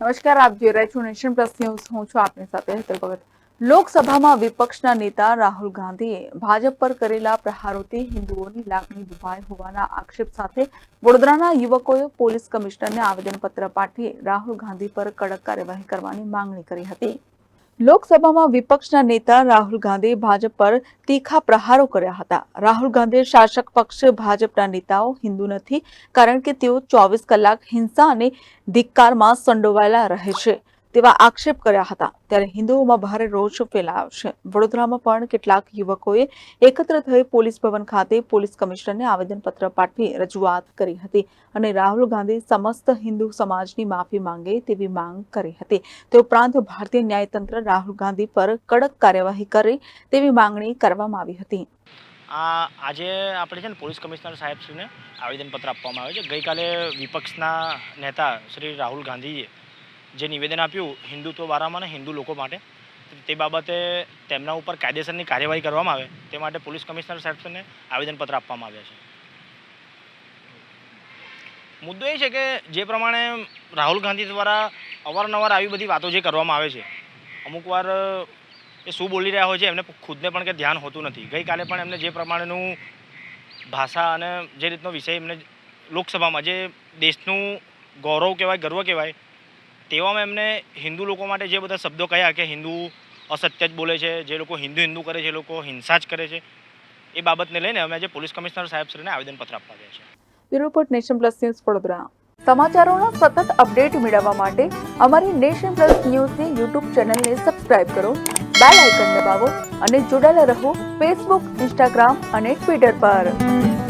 નમસ્કાર, આપ જોઈ રહ્યા છો નેશન પ્લસ ન્યૂઝ. હું છું આપની સાથે હેતલ ભગત. લોકસભામાં વિપક્ષના નેતા રાહુલ ગાંધીએ ભાજપ પર કરેલા પ્રહારોથી હિન્દુઓની લાગણી દુભાઈ હોવાના આક્ષેપ સાથે વડોદરાના યુવકોએ પોલીસ કમિશનરને આવેદનપત્ર પાઠવી રાહુલ ગાંધી પર કડક કાર્યવાહી કરવાની માંગણી કરી હતી. લોકસભામાં વિપક્ષના નેતા રાહુલ ગાંધીએ ભાજપ પર તીખા પ્રહારો કર્યા હતા. રાહુલ ગાંધીએ શાસક પક્ષ ભાજપના નેતાઓ હિન્દુ નથી, કારણ કે તેઓ ચોવીસ કલાક હિંસા અને ધિક્કારમાં સંડોવાયેલા રહે છે. તેવા આક્ષેપ કર્યા હતા. ત્યારે હિન્દુઓમાં ભારે રોષ ફેલાયો છે. વડોદરામાં પણ કેટલાક યુવકોએ એકત્ર થઈ પોલીસ ભવન ખાતે પોલીસ કમિશનરને આવેદનપત્ર પાઠવી રજૂઆત કરી હતી અને રાહુલ ગાંધી સમસ્ત હિન્દુ સમાજની માફી માંગે તેવી માંગ કરી હતી. તે ઉપરાંત ભારતીય ન્યાયતંત્ર રાહુલ ગાંધી પર કડક કાર્યવાહી કરે તેવી માંગણી કરવામાં આવી હતી. આ આજે આપણે છે ને પોલીસ કમિશનર સાહેબશ્રીને આવેદનપત્ર આપવામાં આવ્યું છે. ગઈકાલે વિપક્ષના નેતા શ્રી રાહુલ ગાંધીએ જે નિવેદન આપ્યું હિન્દુત્વ વારામાં ને હિન્દુ લોકો માટે તે બાબતે તેમના ઉપર કાયદેસરની કાર્યવાહી કરવામાં આવે, તે માટે પોલીસ કમિશનર સાહેબને આવેદનપત્ર આપવામાં આવ્યા છે. મુદ્દો એ છે કે જે પ્રમાણે રાહુલ ગાંધી દ્વારા અવારનવાર આવી બધી વાતો જે કરવામાં આવે છે, અમુક વાર, એ શું બોલી રહ્યા હોય છે એમને ખુદને પણ કે ધ્યાન હોતું નથી. ગઈકાલે પણ એમને જે પ્રમાણેનું ભાષા અને જે રીતનો વિષય એમને લોકસભામાં, જે દેશનું ગૌરવ કહેવાય, ગર્વ કહેવાય તેવામાં એમને હિન્દુ લોકો માટે જે બધા શબ્દો કહ્યા કે હિન્દુ અસત્ય જ બોલે છે, જે લોકો હિન્દુ હિન્દુ કરે છે, એ લોકો હિંસા જ કરે છે, એ બાબતને લઈને અમે આજે પોલીસ કમિશનર સાહેબશ્રીને આવેદનપત્ર આપવા ગયા છે bureau report nation plus news Vadodara. સમાચારોના સતત અપડેટ મેળવવા માટે અમારી નેશન પ્લસ ન્યૂઝની યુટ્યુબ ચેનલને સબસ્ક્રાઇબ કરો, બેલ આઇકન દબાવો અને જોડાયેલા રહો ફેસબુક, ઇન્સ્ટાગ્રામ અને ટ્વિટર પર.